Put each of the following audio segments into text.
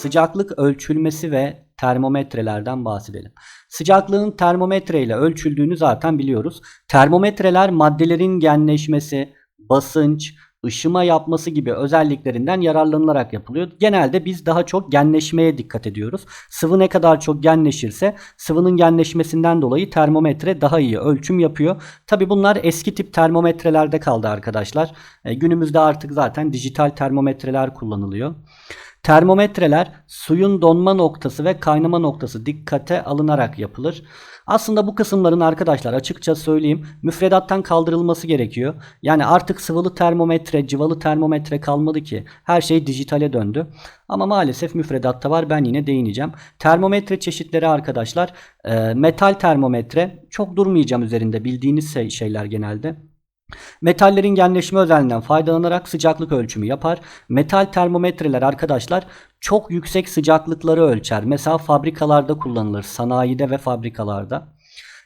sıcaklık ölçülmesi ve termometrelerden bahsedelim. Sıcaklığın termometre ile ölçüldüğünü zaten biliyoruz. Termometreler maddelerin genleşmesi, basınç, ışıma yapması gibi özelliklerinden yararlanılarak yapılıyor. Genelde biz daha çok genleşmeye dikkat ediyoruz. Sıvı ne kadar çok genleşirse sıvının genleşmesinden dolayı termometre daha iyi ölçüm yapıyor. Tabi bunlar eski tip termometrelerde kaldı arkadaşlar. E, günümüzde artık zaten dijital termometreler kullanılıyor. Termometreler suyun donma noktası ve kaynama noktası dikkate alınarak yapılır. Aslında bu kısımların arkadaşlar açıkça söyleyeyim müfredattan kaldırılması gerekiyor. Yani artık sıvılı termometre, cıvalı termometre kalmadı ki. Her şey dijitale döndü. Ama maalesef müfredatta var ben yine değineceğim. Termometre çeşitleri arkadaşlar metal termometre çok durmayacağım üzerinde bildiğiniz şey, şeyler genelde. Metallerin genleşme özelliğinden faydalanarak sıcaklık ölçümü yapar. Metal termometreler arkadaşlar çok yüksek sıcaklıkları ölçer. Mesela fabrikalarda kullanılır. Sanayide ve fabrikalarda.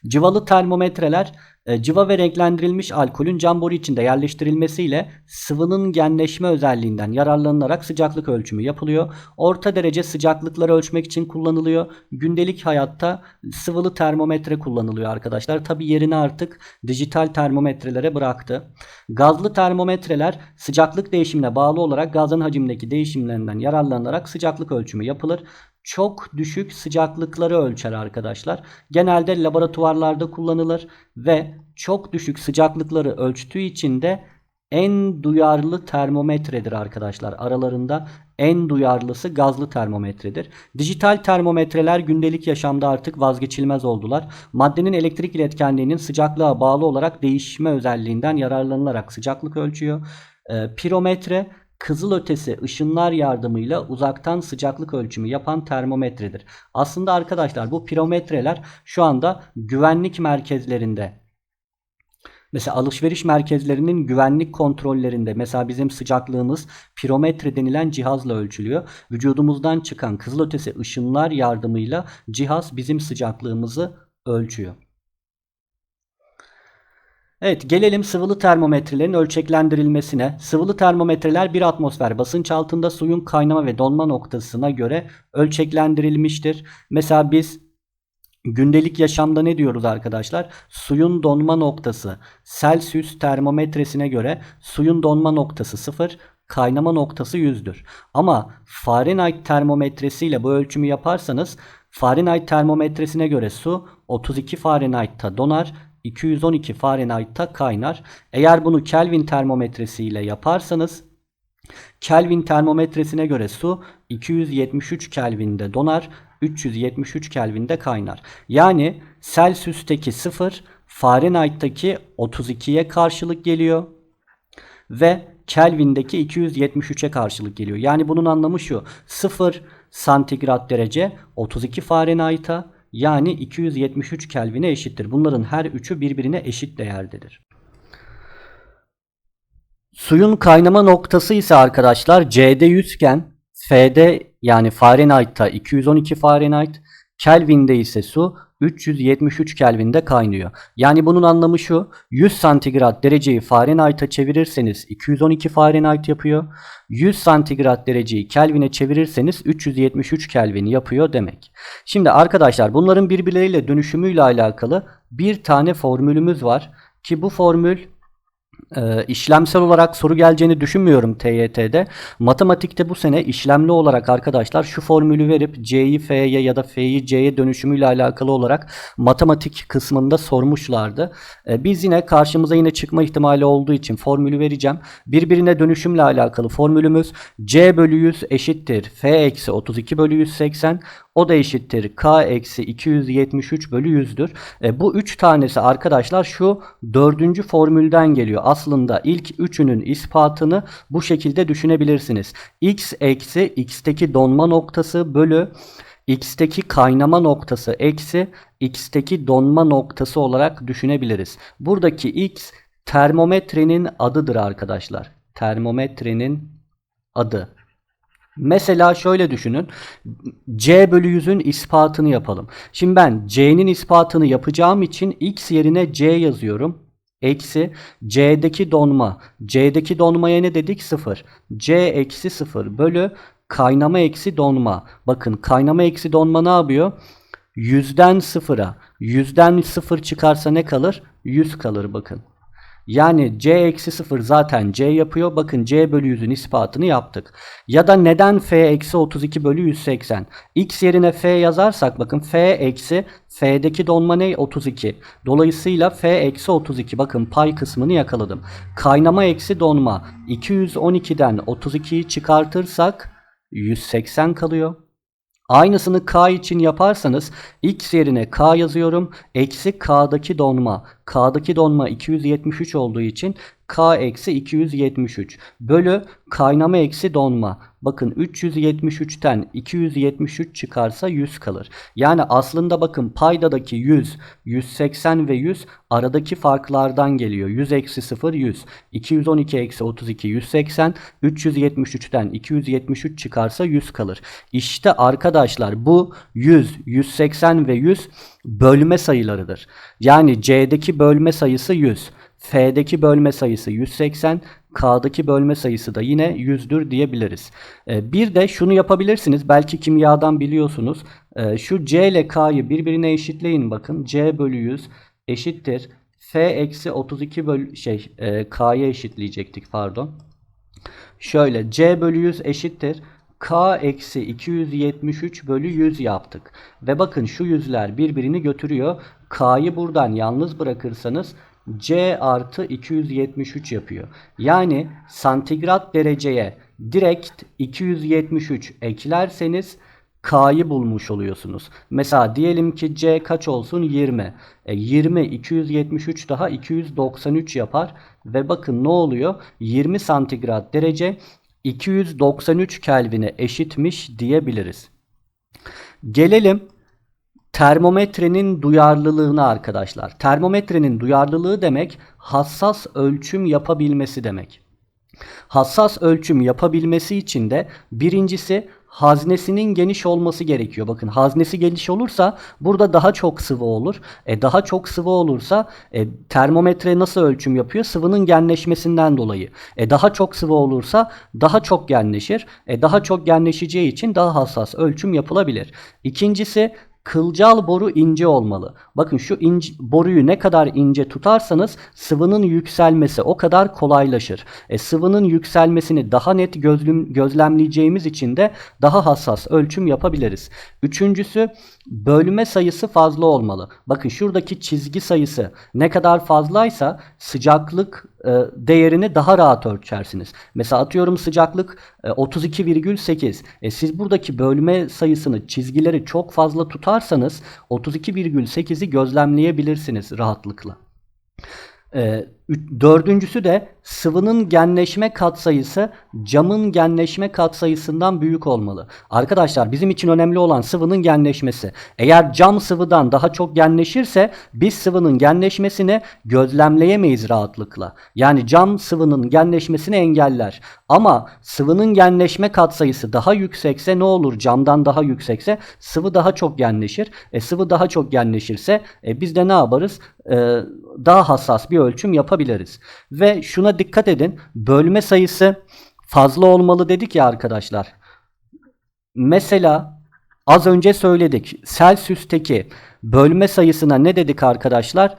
Cıvalı termometreler cıva ve renklendirilmiş alkolün cam boru içinde yerleştirilmesiyle sıvının genleşme özelliğinden yararlanılarak sıcaklık ölçümü yapılıyor. Orta derece sıcaklıkları ölçmek için kullanılıyor. Gündelik hayatta sıvılı termometre kullanılıyor arkadaşlar. Tabi yerini artık dijital termometrelere bıraktı. Gazlı termometreler sıcaklık değişimine bağlı olarak gazın hacimdeki değişimlerinden yararlanarak sıcaklık ölçümü yapılır çok düşük sıcaklıkları ölçer arkadaşlar. Genelde laboratuvarlarda kullanılır ve çok düşük sıcaklıkları ölçtüğü için de en duyarlı termometredir arkadaşlar. Aralarında en duyarlısı gazlı termometredir. Dijital termometreler gündelik yaşamda artık vazgeçilmez oldular. Maddenin elektrik iletkenliğinin sıcaklığa bağlı olarak değişme özelliğinden yararlanılarak sıcaklık ölçüyor. E, pirometre kızılötesi ışınlar yardımıyla uzaktan sıcaklık ölçümü yapan termometredir. Aslında arkadaşlar bu pirometreler şu anda güvenlik merkezlerinde Mesela alışveriş merkezlerinin güvenlik kontrollerinde mesela bizim sıcaklığımız pirometre denilen cihazla ölçülüyor. Vücudumuzdan çıkan kızılötesi ışınlar yardımıyla cihaz bizim sıcaklığımızı ölçüyor. Evet gelelim sıvılı termometrelerin ölçeklendirilmesine. Sıvılı termometreler bir atmosfer basınç altında suyun kaynama ve donma noktasına göre ölçeklendirilmiştir. Mesela biz gündelik yaşamda ne diyoruz arkadaşlar? Suyun donma noktası Celsius termometresine göre suyun donma noktası 0, kaynama noktası 100'dür. Ama Fahrenheit termometresiyle bu ölçümü yaparsanız Fahrenheit termometresine göre su 32 Fahrenheit'ta donar 212 Fahrenheit'ta kaynar. Eğer bunu Kelvin termometresi ile yaparsanız Kelvin termometresine göre su 273 Kelvin'de donar, 373 Kelvin'de kaynar. Yani Celsius'taki 0 Fahrenheit'taki 32'ye karşılık geliyor ve Kelvin'deki 273'e karşılık geliyor. Yani bunun anlamı şu. 0 santigrat derece 32 Fahrenheit'a yani 273 Kelvin'e eşittir. Bunların her üçü birbirine eşit değerdedir. Suyun kaynama noktası ise arkadaşlar C'de 100 iken F'de yani Fahrenheit'ta 212 Fahrenheit, Kelvin'de ise su 373 Kelvin'de kaynıyor. Yani bunun anlamı şu. 100 santigrat dereceyi Fahrenheit'a çevirirseniz 212 Fahrenheit yapıyor. 100 santigrat dereceyi Kelvin'e çevirirseniz 373 Kelvin yapıyor demek. Şimdi arkadaşlar bunların birbirleriyle dönüşümüyle alakalı bir tane formülümüz var. Ki bu formül e, işlemsel olarak soru geleceğini düşünmüyorum TYT'de. Matematikte bu sene işlemli olarak arkadaşlar şu formülü verip C'yi F'ye ya da F'yi C'ye dönüşümüyle alakalı olarak matematik kısmında sormuşlardı. E, biz yine karşımıza yine çıkma ihtimali olduğu için formülü vereceğim. Birbirine dönüşümle alakalı formülümüz C bölü 100 eşittir F eksi 32 bölü 180. O da eşittir K eksi 273 bölü 100'dür. E, bu üç tanesi arkadaşlar şu dördüncü formülden geliyor. Aslında ilk üçünün ispatını bu şekilde düşünebilirsiniz. X eksi X'teki donma noktası bölü X'teki kaynama noktası eksi X'teki donma noktası olarak düşünebiliriz. Buradaki X termometrenin adıdır arkadaşlar. Termometrenin adı. Mesela şöyle düşünün. C bölü 100'ün ispatını yapalım. Şimdi ben C'nin ispatını yapacağım için X yerine C yazıyorum. Eksi C'deki donma. C'deki donmaya ne dedik? 0. C eksi 0 bölü kaynama eksi donma. Bakın kaynama eksi donma ne yapıyor? Yüzden sıfıra. Yüzden sıfır çıkarsa ne kalır? 100 kalır bakın. Yani c eksi 0 zaten c yapıyor. Bakın c bölü 100'ün ispatını yaptık. Ya da neden f eksi 32 bölü 180? x yerine f yazarsak bakın f eksi f'deki donma ne? 32. Dolayısıyla f eksi 32. Bakın pay kısmını yakaladım. Kaynama eksi donma. 212'den 32'yi çıkartırsak 180 kalıyor. Aynısını k için yaparsanız x yerine k yazıyorum. Eksi k'daki donma. K'daki donma 273 olduğu için k eksi 273 bölü kaynama eksi donma. Bakın 373'ten 273 çıkarsa 100 kalır. Yani aslında bakın paydadaki 100, 180 ve 100 aradaki farklardan geliyor. 100 eksi 0 100. 212 eksi 32 180. 373'ten 273 çıkarsa 100 kalır. İşte arkadaşlar bu 100, 180 ve 100 bölme sayılarıdır. Yani C'deki bölme sayısı 100. F'deki bölme sayısı 180, K'daki bölme sayısı da yine 100'dür diyebiliriz. Ee, bir de şunu yapabilirsiniz. Belki kimyadan biliyorsunuz. Ee, şu C ile K'yı birbirine eşitleyin bakın. C bölü 100 eşittir. F eksi 32 bölü şey e, K'ya eşitleyecektik pardon. Şöyle C bölü 100 eşittir. K eksi 273 bölü 100 yaptık. Ve bakın şu yüzler birbirini götürüyor. K'yı buradan yalnız bırakırsanız C artı 273 yapıyor. Yani santigrat dereceye direkt 273 eklerseniz K'yı bulmuş oluyorsunuz. Mesela diyelim ki C kaç olsun? 20. E 20 273 daha 293 yapar. Ve bakın ne oluyor? 20 santigrat derece 293 Kelvin'e eşitmiş diyebiliriz. Gelelim termometrenin duyarlılığına arkadaşlar. Termometrenin duyarlılığı demek hassas ölçüm yapabilmesi demek. Hassas ölçüm yapabilmesi için de birincisi haznesinin geniş olması gerekiyor. Bakın haznesi geniş olursa burada daha çok sıvı olur. E, daha çok sıvı olursa e, termometre nasıl ölçüm yapıyor? Sıvının genleşmesinden dolayı. E, daha çok sıvı olursa daha çok genleşir. E, daha çok genleşeceği için daha hassas ölçüm yapılabilir. İkincisi Kılcal boru ince olmalı. Bakın şu ince, boruyu ne kadar ince tutarsanız sıvının yükselmesi o kadar kolaylaşır. E, sıvının yükselmesini daha net gözlüm, gözlemleyeceğimiz için de daha hassas ölçüm yapabiliriz. Üçüncüsü bölme sayısı fazla olmalı. Bakın şuradaki çizgi sayısı ne kadar fazlaysa sıcaklık değerini daha rahat ölçersiniz. Mesela atıyorum sıcaklık e, 32,8. E, siz buradaki bölme sayısını çizgileri çok fazla tutarsanız 32,8'i gözlemleyebilirsiniz rahatlıkla. E, dördüncüsü de sıvının genleşme katsayısı camın genleşme katsayısından büyük olmalı. Arkadaşlar bizim için önemli olan sıvının genleşmesi. Eğer cam sıvıdan daha çok genleşirse biz sıvının genleşmesini gözlemleyemeyiz rahatlıkla. Yani cam sıvının genleşmesini engeller. Ama sıvının genleşme katsayısı daha yüksekse ne olur? Camdan daha yüksekse sıvı daha çok genleşir. E, sıvı daha çok genleşirse e, biz de ne yaparız? E, daha hassas bir ölçüm yapabiliriz. Ve şuna dikkat edin. Bölme sayısı fazla olmalı dedik ya arkadaşlar. Mesela az önce söyledik. Celsius'teki bölme sayısına ne dedik arkadaşlar?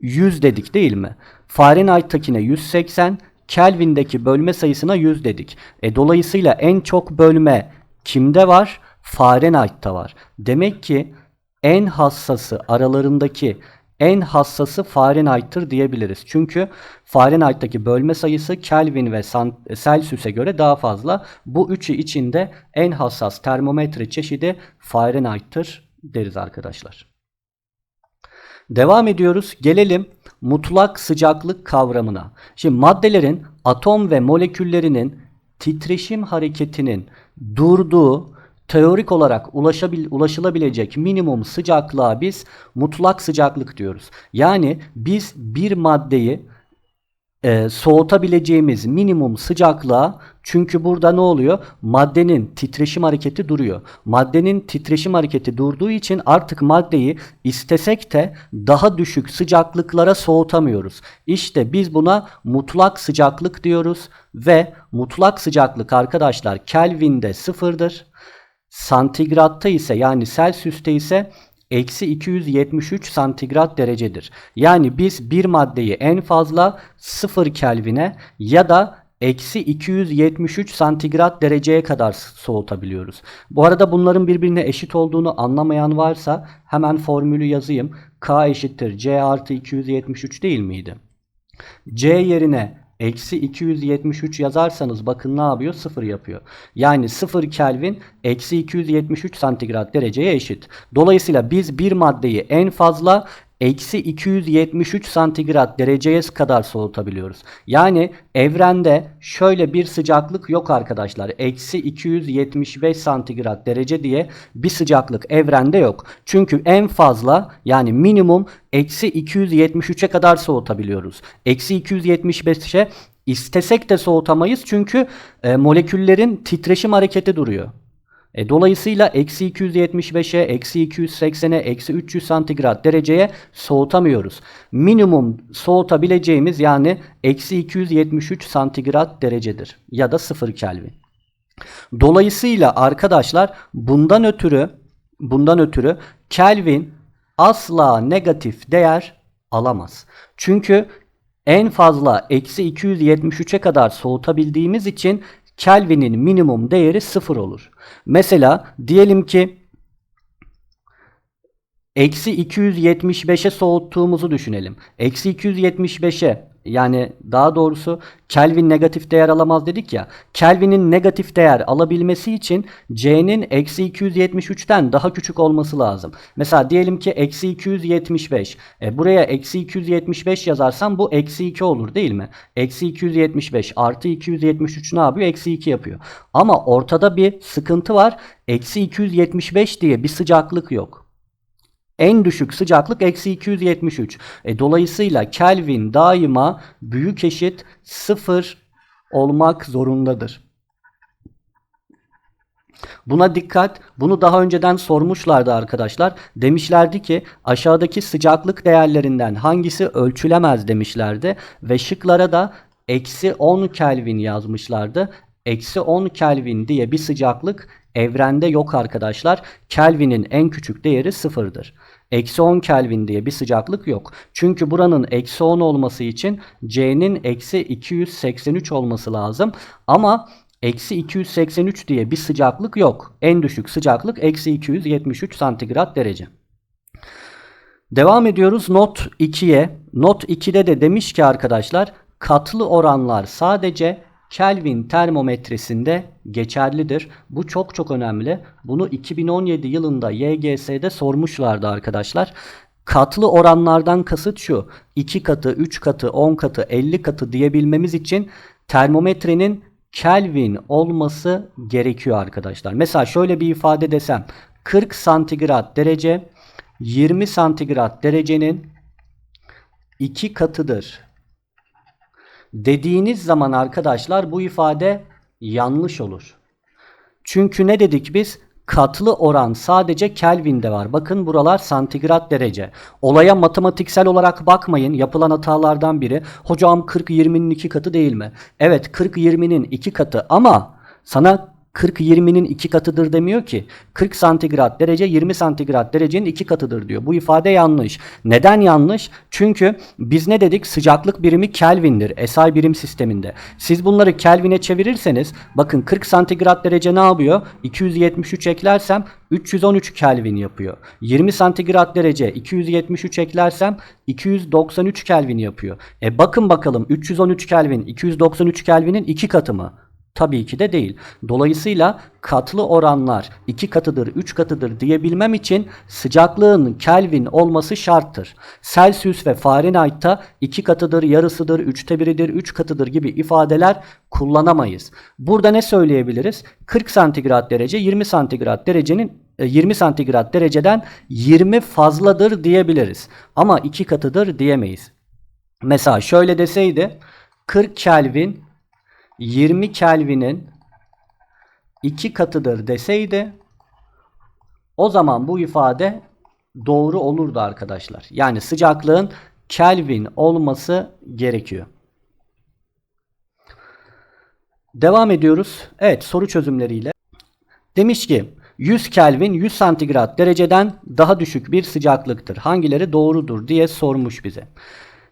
100 dedik değil mi? Fahrenheit'takine 180, Kelvin'deki bölme sayısına 100 dedik. E, dolayısıyla en çok bölme kimde var? Fahrenheit'ta var. Demek ki en hassası aralarındaki en hassası Fahrenheit'tır diyebiliriz. Çünkü Fahrenheit'taki bölme sayısı Kelvin ve Celsius'e göre daha fazla. Bu üçü içinde en hassas termometre çeşidi Fahrenheit'tır deriz arkadaşlar. Devam ediyoruz. Gelelim mutlak sıcaklık kavramına. Şimdi maddelerin atom ve moleküllerinin titreşim hareketinin durduğu teorik olarak ulaşabil, ulaşılabilecek minimum sıcaklığa biz mutlak sıcaklık diyoruz. Yani biz bir maddeyi e, soğutabileceğimiz minimum sıcaklığa çünkü burada ne oluyor? Maddenin titreşim hareketi duruyor. Maddenin titreşim hareketi durduğu için artık maddeyi istesek de daha düşük sıcaklıklara soğutamıyoruz. İşte biz buna mutlak sıcaklık diyoruz ve mutlak sıcaklık arkadaşlar Kelvin'de sıfırdır. Santigratta ise yani Celsius'te ise eksi 273 santigrat derecedir. Yani biz bir maddeyi en fazla 0 Kelvin'e ya da eksi 273 santigrat dereceye kadar soğutabiliyoruz. Bu arada bunların birbirine eşit olduğunu anlamayan varsa hemen formülü yazayım. K eşittir C artı 273 değil miydi? C yerine eksi 273 yazarsanız bakın ne yapıyor? 0 yapıyor. Yani 0 Kelvin eksi 273 santigrat dereceye eşit. Dolayısıyla biz bir maddeyi en fazla eksi 273 santigrat dereceye kadar soğutabiliyoruz. Yani evrende şöyle bir sıcaklık yok arkadaşlar. Eksi 275 santigrat derece diye bir sıcaklık evrende yok. Çünkü en fazla yani minimum eksi 273'e kadar soğutabiliyoruz. Eksi 275'e istesek de soğutamayız çünkü e, moleküllerin titreşim hareketi duruyor. E, dolayısıyla eksi 275'e, eksi 280'e, eksi 300 santigrat dereceye soğutamıyoruz. Minimum soğutabileceğimiz yani eksi 273 santigrat derecedir ya da 0 Kelvin. Dolayısıyla arkadaşlar bundan ötürü bundan ötürü Kelvin asla negatif değer alamaz. Çünkü en fazla eksi 273'e kadar soğutabildiğimiz için Kelvin'in minimum değeri 0 olur. Mesela diyelim ki eksi 275'e soğuttuğumuzu düşünelim. Eksi 275'e yani daha doğrusu Kelvin negatif değer alamaz dedik ya. Kelvin'in negatif değer alabilmesi için C'nin eksi 273'ten daha küçük olması lazım. Mesela diyelim ki eksi 275. E, buraya eksi 275 yazarsam bu eksi 2 olur değil mi? Eksi 275 artı 273 ne yapıyor? Eksi 2 yapıyor. Ama ortada bir sıkıntı var. Eksi 275 diye bir sıcaklık yok. En düşük sıcaklık eksi 273. E, dolayısıyla Kelvin daima büyük eşit 0 olmak zorundadır. Buna dikkat. Bunu daha önceden sormuşlardı arkadaşlar. Demişlerdi ki aşağıdaki sıcaklık değerlerinden hangisi ölçülemez demişlerdi. Ve şıklara da eksi 10 Kelvin yazmışlardı. Eksi 10 Kelvin diye bir sıcaklık evrende yok arkadaşlar. Kelvin'in en küçük değeri sıfırdır. Eksi 10 Kelvin diye bir sıcaklık yok. Çünkü buranın eksi 10 olması için C'nin eksi 283 olması lazım. Ama eksi 283 diye bir sıcaklık yok. En düşük sıcaklık eksi 273 santigrat derece. Devam ediyoruz not 2'ye. Not 2'de de demiş ki arkadaşlar katlı oranlar sadece Kelvin termometresinde geçerlidir. Bu çok çok önemli. Bunu 2017 yılında YGS'de sormuşlardı arkadaşlar. Katlı oranlardan kasıt şu. 2 katı, 3 katı, 10 katı, 50 katı diyebilmemiz için termometrenin Kelvin olması gerekiyor arkadaşlar. Mesela şöyle bir ifade desem 40 santigrat derece 20 santigrat derecenin 2 katıdır dediğiniz zaman arkadaşlar bu ifade yanlış olur. Çünkü ne dedik biz? Katlı oran sadece Kelvin'de var. Bakın buralar santigrat derece. Olaya matematiksel olarak bakmayın. Yapılan hatalardan biri. Hocam 40-20'nin 2 katı değil mi? Evet 40-20'nin 2 katı ama sana 40-20'nin 2 katıdır demiyor ki. 40 santigrat derece 20 santigrat derecenin 2 katıdır diyor. Bu ifade yanlış. Neden yanlış? Çünkü biz ne dedik? Sıcaklık birimi Kelvin'dir. SI birim sisteminde. Siz bunları Kelvin'e çevirirseniz bakın 40 santigrat derece ne yapıyor? 273 eklersem 313 Kelvin yapıyor. 20 santigrat derece 273 eklersem 293 Kelvin yapıyor. E bakın bakalım 313 Kelvin 293 Kelvin'in 2 katı mı? Tabii ki de değil. Dolayısıyla katlı oranlar 2 katıdır, 3 katıdır diyebilmem için sıcaklığın Kelvin olması şarttır. Celsius ve Fahrenheit'ta 2 katıdır, yarısıdır, 3'te 1'idir, 3 katıdır gibi ifadeler kullanamayız. Burada ne söyleyebiliriz? 40 santigrat derece 20 santigrat derecenin 20 santigrat dereceden 20 fazladır diyebiliriz. Ama 2 katıdır diyemeyiz. Mesela şöyle deseydi 40 Kelvin 20 Kelvin'in 2 katıdır deseydi o zaman bu ifade doğru olurdu arkadaşlar. Yani sıcaklığın Kelvin olması gerekiyor. Devam ediyoruz. Evet soru çözümleriyle. Demiş ki 100 Kelvin 100 santigrat dereceden daha düşük bir sıcaklıktır. Hangileri doğrudur diye sormuş bize.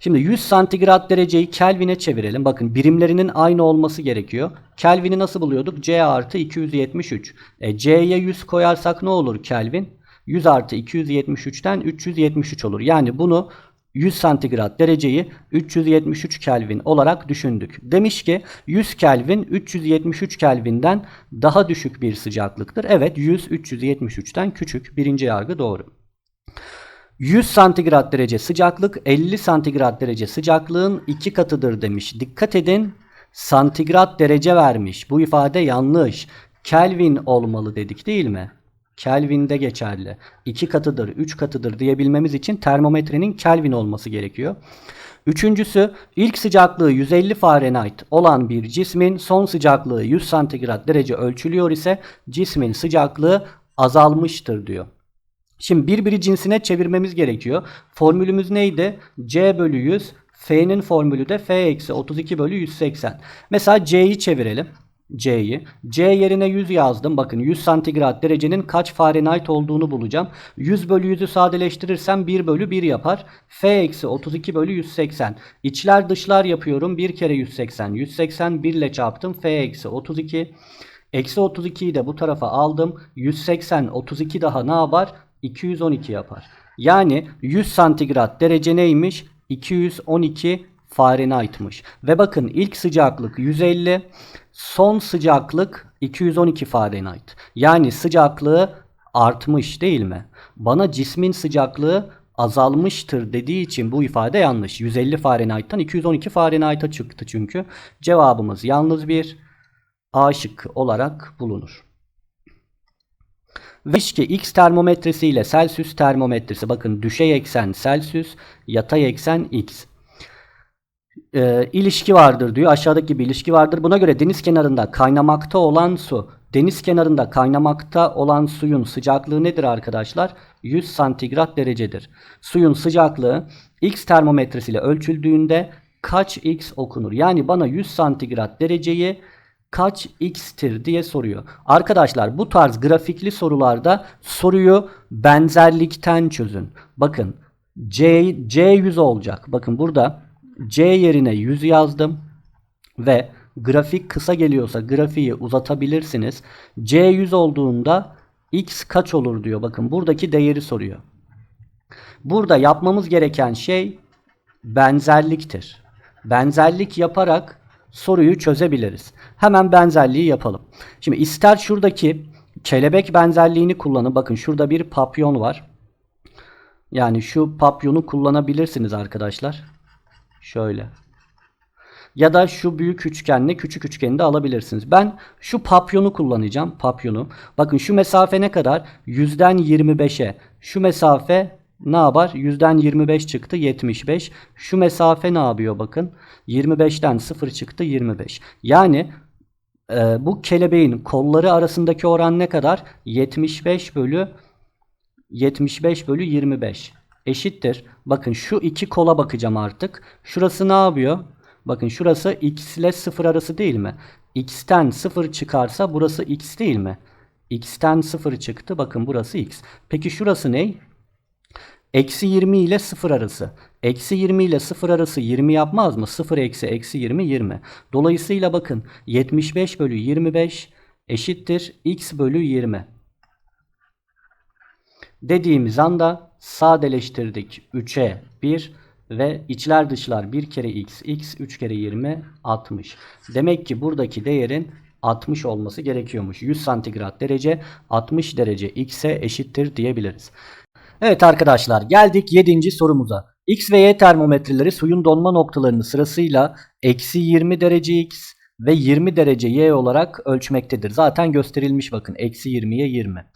Şimdi 100 santigrat dereceyi Kelvin'e çevirelim. Bakın birimlerinin aynı olması gerekiyor. Kelvin'i nasıl buluyorduk? C artı 273. E, C'ye 100 koyarsak ne olur Kelvin? 100 artı 273'ten 373 olur. Yani bunu 100 santigrat dereceyi 373 Kelvin olarak düşündük. Demiş ki 100 Kelvin 373 Kelvin'den daha düşük bir sıcaklıktır. Evet 100 373'ten küçük. Birinci yargı doğru. 100 santigrat derece sıcaklık 50 santigrat derece sıcaklığın iki katıdır demiş. Dikkat edin santigrat derece vermiş. Bu ifade yanlış. Kelvin olmalı dedik değil mi? Kelvin'de geçerli. 2 katıdır, 3 katıdır diyebilmemiz için termometrenin Kelvin olması gerekiyor. Üçüncüsü ilk sıcaklığı 150 Fahrenheit olan bir cismin son sıcaklığı 100 santigrat derece ölçülüyor ise cismin sıcaklığı azalmıştır diyor. Şimdi birbiri cinsine çevirmemiz gerekiyor. Formülümüz neydi? C bölü 100. F'nin formülü de F eksi 32 bölü 180. Mesela C'yi çevirelim. C'yi. C yerine 100 yazdım. Bakın 100 santigrat derecenin kaç Fahrenheit olduğunu bulacağım. 100 bölü 100'ü sadeleştirirsem 1 bölü 1 yapar. F eksi 32 bölü 180. İçler dışlar yapıyorum. 1 kere 180. 180 1 ile çarptım. F eksi 32. Eksi 32'yi de bu tarafa aldım. 180 32 daha ne yapar? 212 yapar. Yani 100 santigrat derece neymiş? 212 Fahrenheit'mış. Ve bakın ilk sıcaklık 150, son sıcaklık 212 Fahrenheit. Yani sıcaklığı artmış değil mi? Bana cismin sıcaklığı azalmıştır dediği için bu ifade yanlış. 150 Fahrenheit'tan 212 Fahrenheit'a çıktı çünkü. Cevabımız yalnız bir A şıkkı olarak bulunur. Ve ki X termometresi ile Celsius termometresi bakın düşey eksen Celsius, yatay eksen X. Ee, ilişki vardır diyor. Aşağıdaki bir ilişki vardır. Buna göre deniz kenarında kaynamakta olan su, deniz kenarında kaynamakta olan suyun sıcaklığı nedir arkadaşlar? 100 santigrat derecedir. Suyun sıcaklığı X termometresi ile ölçüldüğünde kaç X okunur? Yani bana 100 santigrat dereceyi kaç x'tir diye soruyor. Arkadaşlar bu tarz grafikli sorularda soruyu benzerlikten çözün. Bakın C, C 100 olacak. Bakın burada C yerine 100 yazdım ve grafik kısa geliyorsa grafiği uzatabilirsiniz. C 100 olduğunda x kaç olur diyor. Bakın buradaki değeri soruyor. Burada yapmamız gereken şey benzerliktir. Benzerlik yaparak soruyu çözebiliriz. Hemen benzerliği yapalım. Şimdi ister şuradaki kelebek benzerliğini kullanın. Bakın şurada bir papyon var. Yani şu papyonu kullanabilirsiniz arkadaşlar. Şöyle. Ya da şu büyük üçgenle küçük üçgeni de alabilirsiniz. Ben şu papyonu kullanacağım. Papyonu. Bakın şu mesafe ne kadar? 100'den 25'e. Şu mesafe ne yapar? 100'den 25 çıktı 75. Şu mesafe ne yapıyor bakın. 25'ten 0 çıktı 25. Yani e, bu kelebeğin kolları arasındaki oran ne kadar? 75 bölü 75 bölü 25 eşittir. Bakın şu iki kola bakacağım artık. Şurası ne yapıyor? Bakın şurası x ile 0 arası değil mi? x'ten 0 çıkarsa burası x değil mi? x'ten 0 çıktı. Bakın burası x. Peki şurası ne? Eksi 20 ile 0 arası. Eksi 20 ile 0 arası 20 yapmaz mı? 0 eksi eksi 20 20. Dolayısıyla bakın 75 bölü 25 eşittir x bölü 20. Dediğimiz anda sadeleştirdik 3'e 1 ve içler dışlar 1 kere x, x 3 kere 20 60. Demek ki buradaki değerin 60 olması gerekiyormuş. 100 santigrat derece 60 derece x'e eşittir diyebiliriz. Evet arkadaşlar geldik 7. sorumuza. X ve Y termometreleri suyun donma noktalarını sırasıyla eksi 20 derece X ve 20 derece Y olarak ölçmektedir. Zaten gösterilmiş bakın eksi 20'ye 20.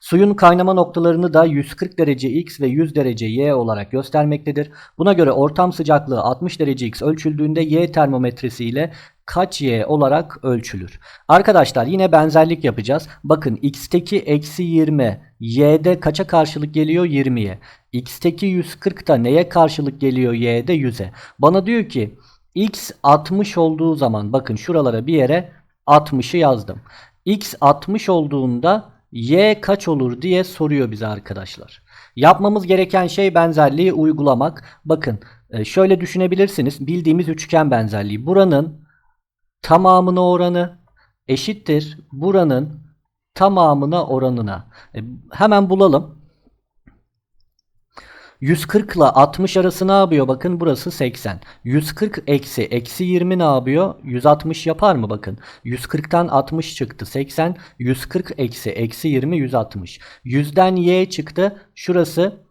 Suyun kaynama noktalarını da 140 derece X ve 100 derece Y olarak göstermektedir. Buna göre ortam sıcaklığı 60 derece X ölçüldüğünde Y termometresi ile kaç Y olarak ölçülür? Arkadaşlar yine benzerlik yapacağız. Bakın X'teki eksi 20 Y'de kaça karşılık geliyor? 20'ye. X'teki 140 da neye karşılık geliyor? Y'de 100'e. Bana diyor ki X 60 olduğu zaman bakın şuralara bir yere 60'ı yazdım. X 60 olduğunda Y kaç olur diye soruyor bize arkadaşlar. Yapmamız gereken şey benzerliği uygulamak. Bakın e, şöyle düşünebilirsiniz. Bildiğimiz üçgen benzerliği. Buranın tamamına oranı eşittir. Buranın tamamına oranına. E, Hemen bulalım. 140 ile 60 arası ne yapıyor? Bakın burası 80. 140 eksi eksi 20 ne yapıyor? 160 yapar mı? Bakın. 140'tan 60 çıktı. 80. 140 eksi eksi 20 160. 100'den y çıktı. Şurası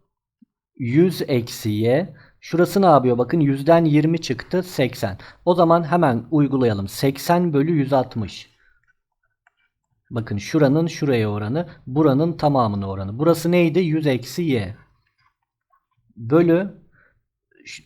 100 eksi y. Şurası ne yapıyor? Bakın 100'den 20 çıktı. 80. O zaman hemen uygulayalım. 80 bölü 160. Bakın şuranın şuraya oranı. Buranın tamamına oranı. Burası neydi? 100 eksi y bölü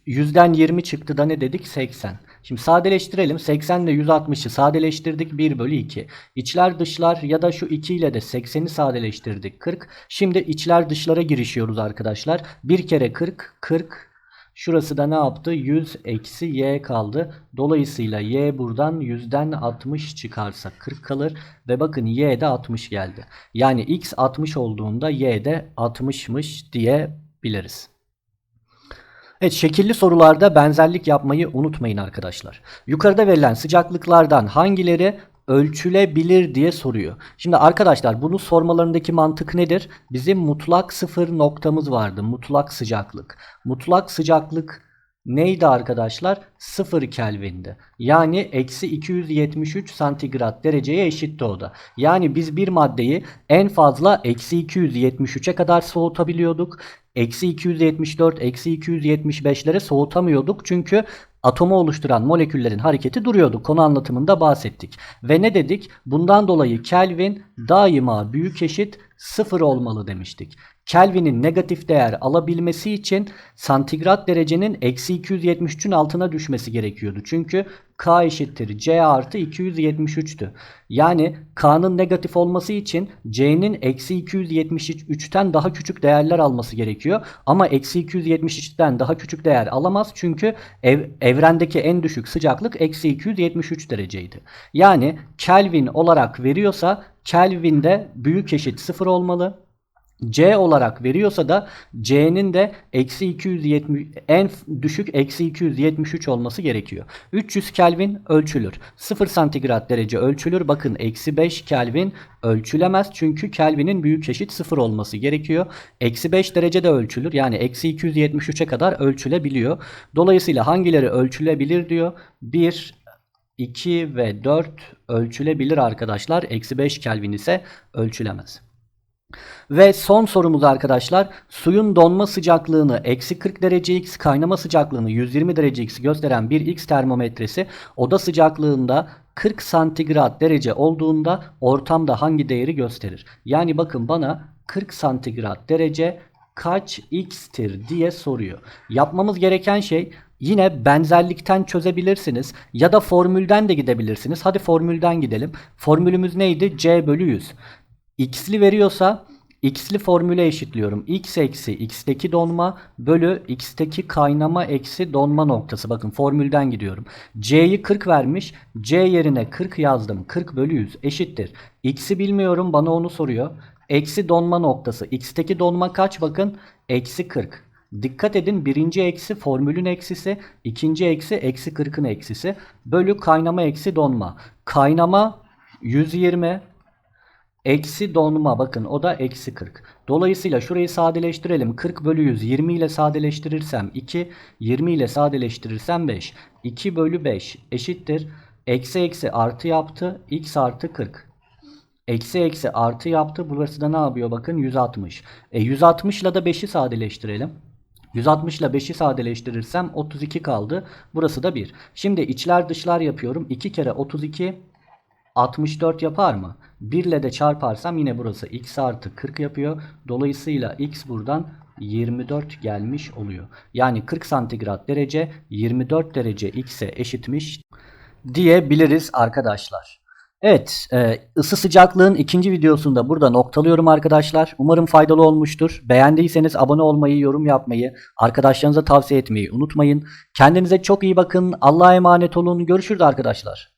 yüzden 20 çıktı da ne dedik? 80. Şimdi sadeleştirelim. 80 ile 160'ı sadeleştirdik. 1 bölü 2. İçler dışlar ya da şu 2 ile de 80'i sadeleştirdik. 40. Şimdi içler dışlara girişiyoruz arkadaşlar. 1 kere 40. 40. Şurası da ne yaptı? 100 eksi y kaldı. Dolayısıyla y buradan 100'den 60 çıkarsa 40 kalır. Ve bakın y de 60 geldi. Yani x 60 olduğunda y de 60'mış diyebiliriz. Evet şekilli sorularda benzerlik yapmayı unutmayın arkadaşlar. Yukarıda verilen sıcaklıklardan hangileri ölçülebilir diye soruyor. Şimdi arkadaşlar bunu sormalarındaki mantık nedir? Bizim mutlak sıfır noktamız vardı. Mutlak sıcaklık. Mutlak sıcaklık neydi arkadaşlar? 0 Kelvin'di. Yani eksi 273 santigrat dereceye eşitti o da. Yani biz bir maddeyi en fazla eksi 273'e kadar soğutabiliyorduk. Eksi 274, eksi 275'lere soğutamıyorduk. Çünkü atomu oluşturan moleküllerin hareketi duruyordu. Konu anlatımında bahsettik. Ve ne dedik? Bundan dolayı Kelvin daima büyük eşit 0 olmalı demiştik. Kelvin'in negatif değer alabilmesi için santigrat derecenin eksi 273'ün altına düşmesi gerekiyordu. Çünkü K eşittir C artı 273'tü. Yani K'nın negatif olması için C'nin eksi 273'ten daha küçük değerler alması gerekiyor. Ama eksi 273'ten daha küçük değer alamaz. Çünkü ev, evrendeki en düşük sıcaklık eksi 273 dereceydi. Yani Kelvin olarak veriyorsa Kelvin'de büyük eşit 0 olmalı. C olarak veriyorsa da C'nin de eksi 270 en düşük eksi 273 olması gerekiyor. 300 Kelvin ölçülür. 0 santigrat derece ölçülür. Bakın eksi 5 Kelvin ölçülemez. Çünkü Kelvin'in büyük eşit 0 olması gerekiyor. Eksi 5 derece de ölçülür. Yani eksi 273'e kadar ölçülebiliyor. Dolayısıyla hangileri ölçülebilir diyor. 1, 2 ve 4 ölçülebilir arkadaşlar. Eksi 5 Kelvin ise ölçülemez. Ve son sorumuz arkadaşlar suyun donma sıcaklığını eksi 40 derece x kaynama sıcaklığını 120 derece x gösteren bir x termometresi oda sıcaklığında 40 santigrat derece olduğunda ortamda hangi değeri gösterir? Yani bakın bana 40 santigrat derece kaç x'tir diye soruyor. Yapmamız gereken şey yine benzerlikten çözebilirsiniz ya da formülden de gidebilirsiniz. Hadi formülden gidelim. Formülümüz neydi? C bölü 100 x'li veriyorsa x'li formüle eşitliyorum. x eksi x'teki donma bölü x'teki kaynama eksi donma noktası. Bakın formülden gidiyorum. c'yi 40 vermiş. c yerine 40 yazdım. 40 bölü 100 eşittir. x'i bilmiyorum bana onu soruyor. Eksi donma noktası. x'teki donma kaç bakın? Eksi 40. Dikkat edin birinci eksi formülün eksisi, ikinci eksi eksi 40'ın eksisi bölü kaynama eksi donma. Kaynama 120 Eksi donma bakın o da eksi 40. Dolayısıyla şurayı sadeleştirelim. 40 bölü 100 20 ile sadeleştirirsem 2. 20 ile sadeleştirirsem 5. 2 bölü 5 eşittir. Eksi eksi artı yaptı. X artı 40. Eksi eksi artı yaptı. Burası da ne yapıyor bakın 160. E 160 ile de 5'i sadeleştirelim. 160 ile 5'i sadeleştirirsem 32 kaldı. Burası da 1. Şimdi içler dışlar yapıyorum. 2 kere 32 64 yapar mı? 1 ile de çarparsam yine burası x artı 40 yapıyor. Dolayısıyla x buradan 24 gelmiş oluyor. Yani 40 santigrat derece 24 derece x'e eşitmiş diyebiliriz arkadaşlar. Evet, e, ısı sıcaklığın ikinci videosunda burada noktalıyorum arkadaşlar. Umarım faydalı olmuştur. Beğendiyseniz abone olmayı, yorum yapmayı, arkadaşlarınıza tavsiye etmeyi unutmayın. Kendinize çok iyi bakın. Allah'a emanet olun. Görüşürüz arkadaşlar.